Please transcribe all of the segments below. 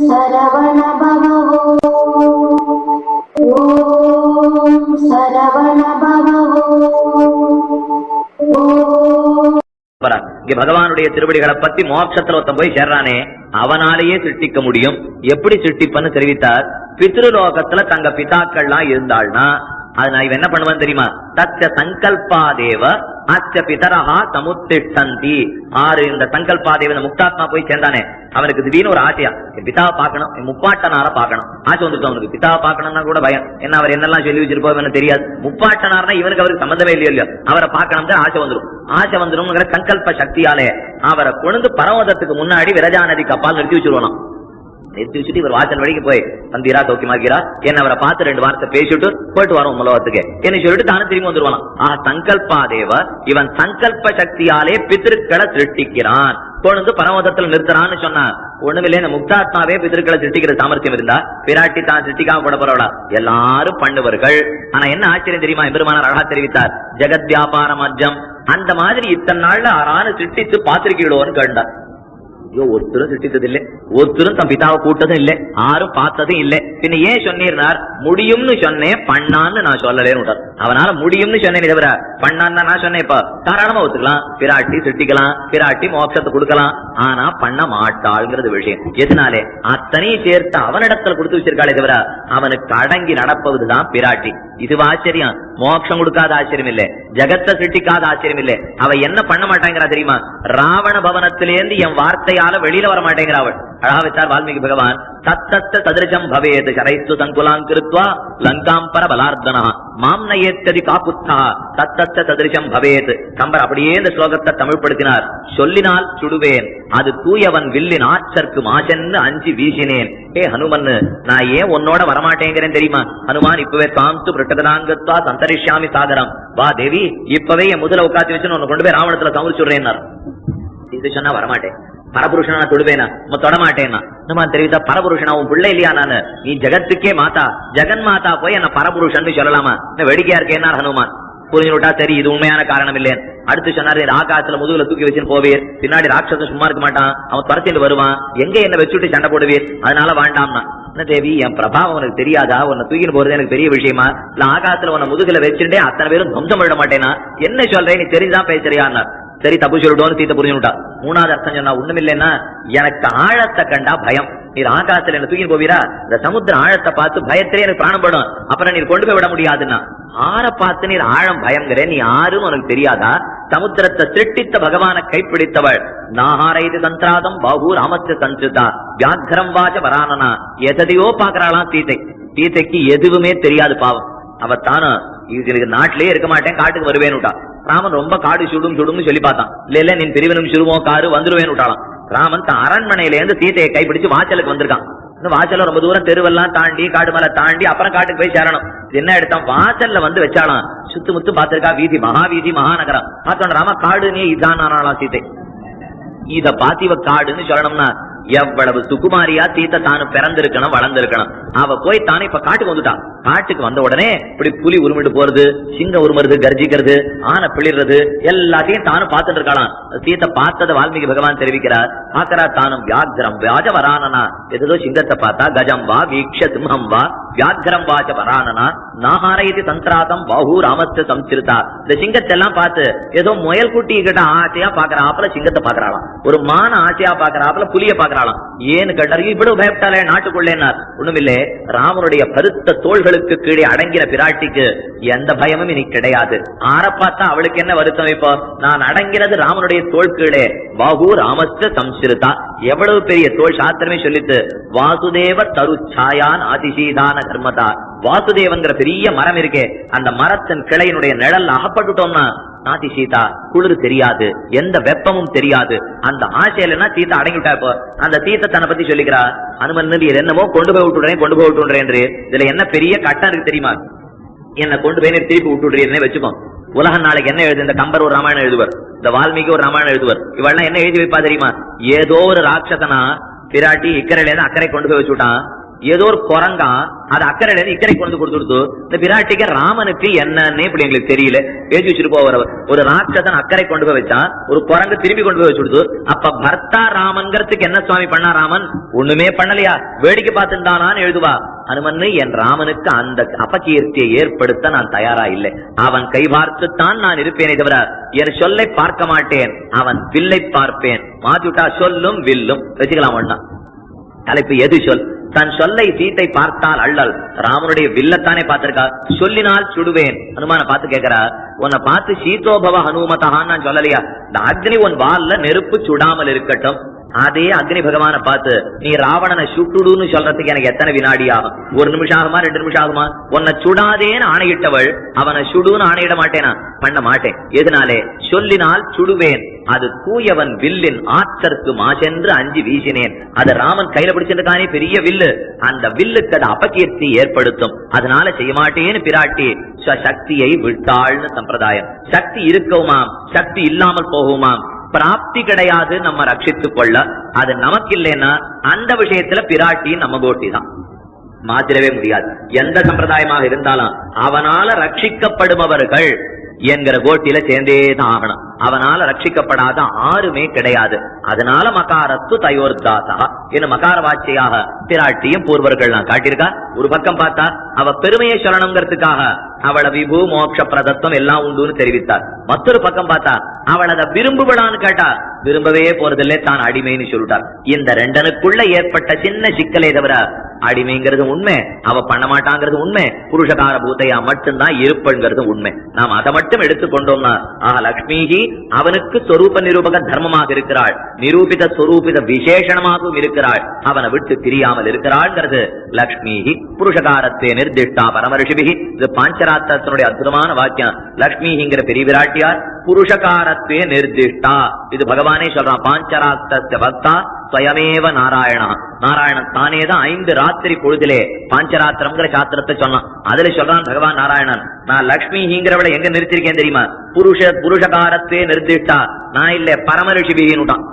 சரவண பவோ ஓம் சரவண பவோ இங்க பகவானுடைய திருவடிகளை பத்தி மோட்சத்துல ஒருத்தன் போய் சேர்றானே அவனாலேயே சிருஷ்டிக்க முடியும். எப்படி சிருஷ்டிப்பன்னு தெரிவித்தார்? பித்ருலோகத்துல தங்க பிதாக்கள்லாம் இருந்தாள்னா அது நான் இவன் என்ன பண்ணுவேன் தெரியுமா? தச்ச சங்கல்பாதேவ அச்ச பிதரஹா சமுத்திஷ்டந்தி. ஆறு இந்த சங்கல்பாதேவ இந்த முக்தாத்மா போய் சேர்ந்தானே அவனுக்கு திடீர்னு ஒரு ஆசையா என் பிதாவை பார்க்கணும் என் முப்பாட்டனார பார்க்கணும். ஆசை வந்துட்டு அவனுக்கு. பிதாவை பார்க்கணும்னா கூட பயம். என்ன அவர் என்னெல்லாம் சொல்லி வச்சிருப்போம் எனக்கு தெரியாது. முப்பாட்டனார்னா இவனுக்கு அவருக்கு சம்மந்தமே இல்லையோ இல்லையோ. அவரை பார்க்கணும் ஆசை வந்துடும் ஆசை வந்துடும் சங்கல்ப சக்தியாலே அவரை கொழுந்து பரவதத்துக்கு முன்னாடி விரஜா நதிக்கு நிறுத்தி வச்சிருவானாம். நிறுத்தி வச்சுட்டு இவர் வாசல் வழிக்கு போய் வந்தீரா சௌக்கியமாக்கிறா என்ன அவரை பார்த்து ரெண்டு வார்த்தை பேசிட்டு போயிட்டு வரும் உலகத்துக்கு என்ன சொல்லிட்டு தானே திரும்பி வந்துருவான் ஆஹ் சங்கல்பா தேவ இவன் சங்கல்ப சக்தியாலே பித்திருக்களை சிருஷ்டிக்கிறான். கொண்டு பரமதத்துல நிறுத்துறான்னு சொன்னா ஒண்ணுமில்ல இந்த முக்தாத்மாவே பித்திருக்களை சிருஷ்டிக்கிற சாமர்த்தியம் இருந்தா பிராட்டி தான் சிருஷ்டிக்காம கூட போறவளா? எல்லாரும் பண்ணுவர்கள் ஆனா என்ன ஆச்சரியம் தெரியுமா? எம்பெருமானார் அழகா தெரிவித்தார் ஜெகத் வியாபார மஜ்ஜம் அந்த மாதிரி இத்தனை நாள்ல ஆறான சிருஷ்டித்து பாத்திருக்கீங்களோன்னு கேட்டார். ஐயோ ஒருத்தரும் சிருஷ்டித்தது இல்ல ஒருத்தரும் தன் பிதாவை கூட்டதும் இல்லை. யாரும் பார்த்ததும் இல்லை. பின்ன ஏன் சொன்னீர்னார்? முடியும்னு சொன்னேன் பண்ணான்னு நான் சொல்லலேன்னு விட்டார். அவனால முடியும்னு சொன்னேன் தவிர பண்ணான்னு நான் சொன்னேன் இப்ப. தாராளமா ஒத்துக்கலாம். பிராட்டி சிருஷ்டிக்கலாம் பிராட்டி மோட்சத்தை கொடுக்கலாம். ஆனா பண்ண மாட்டாள்ங்கிறது விஷயம். எதனாலே? அத்தனையும் சேர்த்து அவனிடத்துல கொடுத்து வச்சிருக்காளே தவிர அவனுக்கு அடங்கி நடப்பதுதான் பிராட்டி. இது ஆச்சரியம்? மோட்சம் கொடுக்காத ஆச்சரியம் இல்ல. ஜெகத்தை சிருஷ்டிக்காத ஆச்சரியம் இல்ல. அவ என்ன பண்ண மாட்டாங்கிறா தெரியுமா? ராவண பவனத்திலேருந்து என் வார்த்தை வார்த்தையால வெளியில வர மாட்டேங்கிறா அவள் அழகா வச்சார் வால்மீகி பகவான். தத்தத்த சதிருஷம் பவேது சரைத்து சங்குலாம் கிருத்வா லங்காம் பர பலார்த்தனா மாம் நயேத்ததி காப்புத்தா தத்தத்த சதிருஷம் பவேது. கம்பர் அப்படியே இந்த ஸ்லோகத்தை தமிழ்படுத்தினார் சொல்லினால் சுடுவேன். அது தூயவன் வில்லின் ஆச்சற்கு மாசன்னு அஞ்சு வீசினேன். ஏ ஹனுமன் நான் ஏன் உன்னோட வரமாட்டேங்கிறேன் தெரியுமா? ஹனுமான் இப்பவே தாம்து பிரட்டதனாங்கத்வா சந்தரிஷாமி சாகரம். வா தேவி இப்பவே என் முதல உட்காந்து வச்சு உன்னை கொண்டு போய் ராவணத்துல சமரிச்சுடுறேன் இது சொன்னா வரமாட்டேன். பரபுருஷனா தொடுவேனா உன் தொட மாட்டேன்னா நம்ம தெரிவித்தா பரபுருஷனா உன் பிள்ளை இல்லையா நானு? நீ ஜெகத்துக்கே மாதா. ஜெகன் மாதா போய் என்ன பரபுருஷன் சொல்லலாமா? என்ன வேடிக்கையா இருக்கேன்னா ஹனுமான் புரிஞ்சு விட்டா சரி இது உண்மையான காரணம் இல்லைன்னு அடுத்து சொன்னாரு ஆகாசத்துல முதுகுல தூக்கி வச்சுன்னு போவீர் பின்னாடி ராட்சசம் சும்மா இருக்க மாட்டான். அவன் துரத்திட்டு வருவான். எங்க என்ன வச்சுட்டு சண்டை போடுவீர்? அதனால வேண்டாம்னா. என்ன தேவி என் பிரபாவம் உனக்கு தெரியாதா? உன்னை தூக்கின்னு போறது எனக்கு பெரிய விஷயமா? இல்ல ஆகாசத்துல உன்னை முதுகுல வச்சுட்டே அத்தனை பேரும் துவம்சம் விட மாட்டேனா? என்ன சொல்றேன் நீ தெரிஞ்சுதான் பேசுறியான்னு சரி தப்பு சொல்லிட்டோன்னு தீத்த புரிஞ்சுட்டா மூணாவது அர்த்தம் சொன்னா ஒண்ணுமில்லைன்னா எனக்கு ஆழத்தை கண்டா பயம். நீர் ஆகாசத்துல என்ன தூக்கி போவீரா? இந்த சமுத்திர ஆழத்தை பார்த்து பயத்திலே எனக்கு பிராணம் படும். அப்புறம் நீர் கொண்டு போய் விட முடியாதுன்னா ஆற பார்த்து நீர் ஆழம் பயங்கிற நீ யாரும் உனக்கு தெரியாதா? சமுத்திரத்தை திருட்டித்த பகவானை கைப்பிடித்தவள். நாகாரைது தந்திராதம் பாபு ராமத்து சஞ்சுதா. வியாக்கரம் வாச்ச வரானனா எதையோ பாக்குறாளாம் சீதை. சீதைக்கு எதுவுமே தெரியாது பாவம். அவ தானும் இதுக்கு நாட்டிலேயே இருக்க மாட்டேன் காட்டுக்கு வருவேன்னு ராமன் ரொம்ப காடு சுடும் சுடும்னு சொல்லி பார்த்தான். இல்ல இல்ல நீ பிரிவினும் சுடுவோம் காரு வந்துருவேன்னு விட்டாலும் ராமன் தன் அரண்மனையில இருந்து சீதையை கைப்பிடிச்சு வாசலுக்கு வந்திருக்கான். இந்த வாசல்ல ரொம்ப தூரம் தெருவெல்லாம் தாண்டி காடு மலை தாண்டி அப்புறம் காட்டுக்கு போய் சேரணும். என்ன எடுத்தான்? வாசல்ல வந்து வச்சாலாம் சுத்து முத்து பாத்திருக்கா வீதி மகாவீதி மகாநகரம். பார்த்தோம் ராம காடு நீ இதான் ஆனாலாம் இத பாத்திவ காடுன்னு சொல்லணும்னா எவ்வளவு சுகுமாரியா சீத்தை தானு பிறந்திருக்கணும் வளர்ந்திருக்கணும். அவ போய் தானே இப்ப காட்டுக்கு வந்துட்டான் காட்டுக்கு வந்த உடனே இப்படி புலி உருமிட்டு போறது சிங்கம் உருமுறது கர்ஜிக்கிறது ஆனை பிளிடுறது எல்லாத்தையும் தானும் பார்த்துட்டு இருக்கலாம் சீத்தை பார்த்ததை வால்மீகி பகவான் தெரிவிக்கிறார். பாக்கறா தானும் வியாக்கிரம் வியாஜ வரானனா எதோ சிங்கத்தை பார்த்தா கஜம் வா வீக்ஷ சிம்ஹம் வா வியாக்கிரம் வாஜ வரானனா நாகாரயதி தந்திராதம் பாஹு ராமஸ்த சம்சிருதா இந்த சிங்கத்தை எல்லாம் பார்த்து ஏதோ முயல் குட்டி கிட்ட ஆசையா பாக்குறாப்புல சிங்கத்தை பாக்குறாளாம் ஒரு மான ஆசையா பாக்குறாப்புல புலிய பாக்குறாளாம் ஏன்னு கேட்டாரு இவ்வளவு பயப்பட்டாலே நாட்டுக்குள்ளேனார் ஒண்ணுமில்லே ராமனுடைய பருத்த தோள்களுக்கு கீழே அடங்கின பிராட்டிக்கு எந்த பயமும் இனி கிடையாது. ஆற பார்த்தா அவளுக்கு என்ன வருத்தம் இப்போ? நான் அடங்கினது ராமனுடைய தோல் கீழே. பாகு ராமஸ்த சம்சிருதா. எவ்வளவு பெரிய தோல் சாஸ்திரமே சொல்லித்து வாசுதேவ தரு சாயான் அதிசீதான கர்மதா. வாசுதேவங்கிற பெரிய மரம் இருக்கே. அந்த மரத்தின் கிளையினுடைய நிழல் அகப்பட்டுட்டோம்னா நாதி சீதா குளிர் தெரியாது எந்த வெப்பமும் தெரியாது. அந்த ஆசையிலனா சீதா அடங்கிட்டா இப்போ. அந்த சீத்த தன்னை பத்தி சொல்லிக்கிறா அனுமன் நீர் என்னமோ கொண்டு போய் விட்டுடுறேன் கொண்டு போய் விட்டுடுறேன் இதுல என்ன பெரிய கட்டம் இருக்கு தெரியுமா? என்ன கொண்டு போய் திருப்பி விட்டுடுறீர்னே வச்சுக்கோ. உலகம் நாளைக்கு என்ன எழுது? இந்த கம்பர் ஒரு ராமாயணம் எழுதுவர். இந்த வால்மீகி ஒரு ராமாயணம் எழுதுவர். இவெல்லாம் என்ன எழுதி வைப்பா தெரியுமா? ஏதோ ஒரு ராட்சசனா பிராட்டி இக்கரையில இருந்து அக்கறை கொண்டு போய் வச்சுட்டான். ஏதோ ஒரு குரங்கா அது அக்கறையில இக்கரை கொண்டு கொடுத்துடுத்து இந்த பிராட்டிக்கு ராமனுக்கு என்னன்னு இப்படி எங்களுக்கு தெரியல. எழுதி வச்சுட்டு போவார் ஒரு ராட்சசன் அக்கறை கொண்டு போய் வச்சா ஒரு குரங்கு திரும்பி கொண்டு போய் வச்சுடுத்து அப்ப பர்த்தா ராமன்கிறதுக்கு என்ன சுவாமி பண்ணா ராமன்? ஒண்ணுமே பண்ணலையா? வேடிக்கை பார்த்துட்டானான்னு எழுதுவா. அனுமன் என் ராமனுக்கு அந்த அபகீர்த்தியை ஏற்படுத்த நான் தயாரா இல்லை. அவன் கை பார்த்துத்தான் நான் இருப்பேனே தவிர என் சொல்லை பார்க்க மாட்டேன். அவன் வில்லை பார்ப்பேன். மாத்திவிட்டா சொல்லும் வில்லும். வச்சுக்கலாம் ஒன்னா தலைப்பு எது சொல்? தன் சொல்லை சீத்தை பார்த்தால் அள்ளல். ராமனுடைய வில்லத்தானே பார்த்திருக்கா? சொல்லினால் சுடுவேன். ஹனுமான பார்த்து கேட்கிறா உன்னை பார்த்து சீதோபவ ஹனுமதான்னு நான் சொல்லலையா? இந்த அக்னி உன் வால்ல நெருப்பு சுடாமல் இருக்கட்டும். அதே அக்னி பகவான பார்த்து நீ ராவணனை சுட்டுடுன்னு சொல்றதுக்கு எனக்கு எத்தனை வினாடி ஆகும்? ஒரு நிமிஷம் ஆகுமா? ரெண்டு நிமிஷம் ஆகுமா? உன்னை சுடாதேன்னு ஆணையிட்டவள் அவனை சுடுன்னு ஆணையிட மாட்டேனா? பண்ண மாட்டேன். எதனாலே? சொல்லினால் சுடுவேன். அது தூயவன் வில்லின் ஆற்றற்கு மாசென்று அஞ்சு வீசினேன். அது ராமன் கையில பிடிச்சிருக்கானே பெரிய வில்லு. அந்த வில்லுக்கு அது அபகீர்த்தி ஏற்படுத்தும். அதனால செய்ய மாட்டேன்னு பிராட்டி சக்தியை விட்டாள்னு சம்பிரதாயம். சக்தி இருக்கவுமாம். சக்தி இல்லாமல் போகுமாம். பிராப்தி கிடையாது நம்ம ரட்சித்துக் கொள்ள. அது நமக்கு இல்லைன்னா அந்த விஷயத்துல பிராட்டி நம்ம கோட்டி தான் மாத்திரவே முடியாது. எந்த சம்பிரதாயமாக இருந்தாலும் அவனால ரட்சிக்கப்படுபவர்கள் என்கிற கோட்டில சேர்ந்தே தான் ஆகணும். அவனால ரட்சிக்கப்படாத ஆறுமே கிடையாது. அதனால மகாரத்து தயோர்தாசா என்ன மகார வாட்சியாக பிராட்டியும் பூர்வர்கள் காட்டியிருக்கா. ஒரு பக்கம் பார்த்தா அவ பெருமையை சொல்லணுங்கிறதுக்காக அவளை விபு மோட்ச பிரதத்துவம் எல்லாம் உண்டுன்னு தெரிவித்தார். மற்றொரு பக்கம் பார்த்தா அவள் அதை விரும்புவடான்னு கேட்டா விரும்பவே போறதில்லை தான் அடிமைன்னு சொல்லிட்டார். இந்த ரெண்டனுக்குள்ள ஏற்பட்ட சின்ன சிக்கலே தவிர அடிமைங்கிறது உண்மை அவ பண்ண மாட்டாங்கிறது உண்மை புருஷகார பூத்தையா மட்டும்தான் இருப்புங்கிறது உண்மை. நாம் அதை மட்டும் எடுத்துக்கொண்டோம்னா ஆஹ் லக்ஷ்மிஜி அவனுக்கு சொரூப நிரூபக தர்மமாக இருக்கிறாள். நிரூபித சொரூபித விசேஷமாகவும் இருக்கிறாள். அவனை விட்டு பிரியாமல் இருக்கிறாள்ங்கிறது. லக்ஷ்மிஹி புருஷகாரத்தை நிர்திஷ்டா பரமரிஷிபிகி இது பாஞ்சராத்திரத்தினுடைய அற்புதமான வாக்கியம். லக்ஷ்மிங்கிற பெரிய விராட்டியார் புருஷகாரத்தே நிர்திஷ்டா. இது பகவானே சொல்றான். பாஞ்சராத்திர பக்தா ஸ்வயமேவ நாராயணா. நாராயணன் தானே தான் ஐந்து ராத்திரி பொழுதிலே பாஞ்சராத்திரம்ங்கிற சாத்திரத்தை சொன்னான். அதுல சொல்றான் பகவான் நாராயணன் நான் லக்ஷ்மிங்கிறவளை எங்க நிறுத்திருக்கேன் தெரியுமா? புருஷ புருஷகாரத்தே நிர்திஷ்டா. நான் இல்ல பரம ரிஷி ரிஷிபிகின்னுட்டான்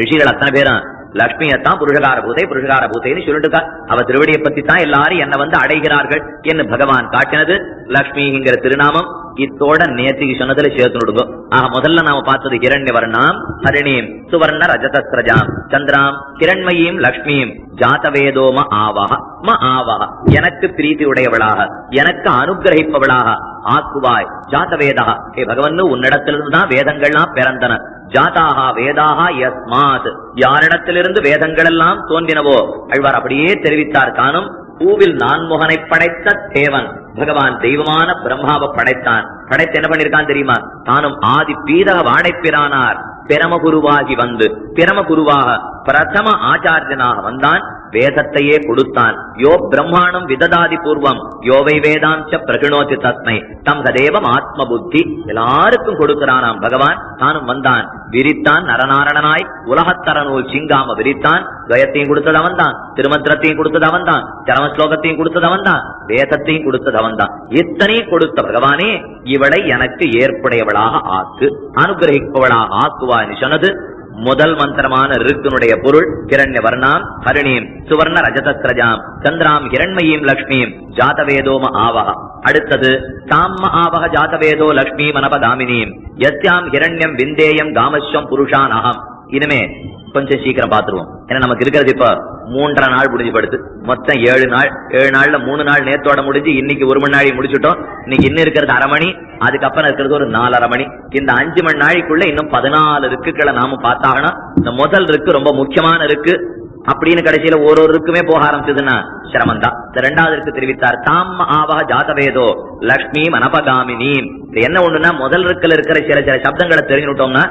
ரிஷிகள் அத்தனை பேரும் லக்ஷ்மியத்தான் புருஷகார பூதை புருஷகார பூதைன்னு சொல்லிட்டு அவ திருவடியை பத்தி தான் எல்லாரும் என்ன வந்து அடைகிறார்கள். என்று பகவான் காட்டினது லக்ஷ்மிங்கிற திருநாமம். இத்தோட நேத்திக்கு சொன்னதுல சேர்த்து விடுங்க ஆக முதல்ல நாம பார்த்தது ஹிரண்ய வர்ணாம். ஹரிணீம் சுவர்ண ரஜதஸ்ரஜாம் சந்திராம் கிரண்மயீம் லக்ஷ்மியும் ஜாதவேதோம ஆவஹ ம ஆவஹ எனக்கு பிரீதி உடையவளாக எனக்கு அனுகிரகிப்பவளாக. ஆக்குவாய் ஜாதவேதா. ஹே பகவன் உன்னிடத்திலிருந்து தான் வேதங்கள்லாம் பிறந்தன. ஜாதாகா வேதாகா யஸ்மாத். யாரிடத்திலிருந்து வேதங்கள் எல்லாம் தோன்றினவோ? அழ்வார் அப்படியே தெரிவித்தார் காணும் பூவில் நான்முகனை படைத்த தேவன். பகவான் தெய்வமான பிரம்மாவை படைத்தான். படைத்து என்ன பண்ணிருக்கான் தெரியுமா? தானும் ஆதி பீதக வாடைப்பிரானார். பிரமகுருவாகி வந்து பிரமகுருவாக பிரதம ஆச்சாரியனாக வந்தான் வேதத்தையே கொடுத்தான். யோ பிரம்மாணம் விததாதி பூர்வம் யோவை வேதாஞ்ச பிரகிணோதி தஸ்மை தம் கதேவம் ஆத்ம புத்தி எல்லாருக்கும் கொடுக்கிறானாம் பகவான் தானும் வந்தான். விரித்தான் நரநாரணனாய் உலகத்தர நூல் சிங்காம விரித்தான். துவயத்தையும் கொடுத்தது அவன் தான் திருமந்திரத்தையும் கொடுத்தது அவன் தான் சரம ஸ்லோகத்தையும் கொடுத்தது அவன் தான் வேதத்தையும் கொடுத்தது அவன் தான் இத்தனையும் கொடுத்த பகவானே இவளை எனக்கு ஏற்புடையவளாக ஆக்கு அனுகிரகிப்பவளாக ஆக்குவான்னு சொன்னது முதல் மந்திரமான ரிக்குனுடைய பொருள் கிரண்ய வர்ணாம் ஹரிணீம் சுவர்ண ரஜதஸ்ரஜாம் சந்திராம் ஹிரண்மயீம் லக்ஷ்மியும் ஜாதவேதோம ஆவகா. அடுத்தது தாம்ம ஆவக ஜாதவேதோ லக்ஷ்மி மனபதாமினியும் யஸ்யாம் இரண்யம் விந்தேயம் காமஸ்வம் புருஷான் அகம் இனிமே கொஞ்சம் சீக்கிரம் பாத்துருவோம் ஏன்னா நமக்கு இருக்கிறது இப்ப மூன்றரை நாள் முடிஞ்சு படுத்து மொத்தம் ஏழு நாள் ஏழு நாள்ல மூணு நாள் நேத்தோட முடிஞ்சு இன்னைக்கு ஒரு மணி நாளை முடிச்சுட்டோம். இன்னைக்கு இன்னும் இருக்கிறது அரை மணி அதுக்கப்புறம் இருக்கிறது ஒரு நாலரை மணி. இந்த அஞ்சு மணி நாளைக்குள்ள இன்னும் பதினாலு ரிக்குகளை நாம பார்த்தாகணும். இந்த முதல் ரிக்கு ரொம்ப முக்கியமான இருக்கு அப்படின்னு கடைசியில ஒரு ஒரு போக ஆரம்பிச்சதுன்னா சிரமம் தான் இந்த ரெண்டாவது இருக்கு தெரிவித்தார் தாம் ஆவக ஜாதவேதோ லக்ஷ்மி மனபகாமினி இது என்ன ஒண்ணுன்னா முதல் ரிக்குல இருக்கிற சில சில சப்தங்களை தெரிஞ்சுட்டோம்னா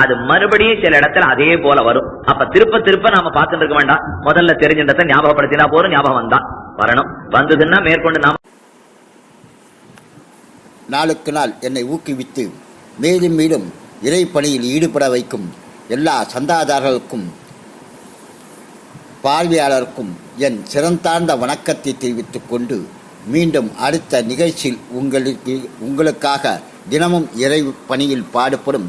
அது மறுபடியும் சில இடத்துல அதே போல வரும். அப்ப திருப்ப திருப்ப நாம பார்த்துட்டு இருக்க வேண்டாம். முதல்ல தெரிஞ்சின்றத ஞாபகப்படுத்தினா போறோம் ஞாபகம் வந்தா வரணும். வந்ததுன்னா மேற்கொண்டு நாம நாளுக்கு நாள் என்னை ஊக்குவித்து மேலும் மேலும் இறைப்பணியில் ஈடுபட வைக்கும் எல்லா சந்தாதாரர்களுக்கும் பார்வையாளருக்கும் என் சிறந்தார்ந்த வணக்கத்தை தெரிவித்துக் கொண்டு மீண்டும் அடுத்த நிகழ்ச்சியில் உங்களுக்கு உங்களுக்காக தினமும் இறை பணியில் பாடுபடும்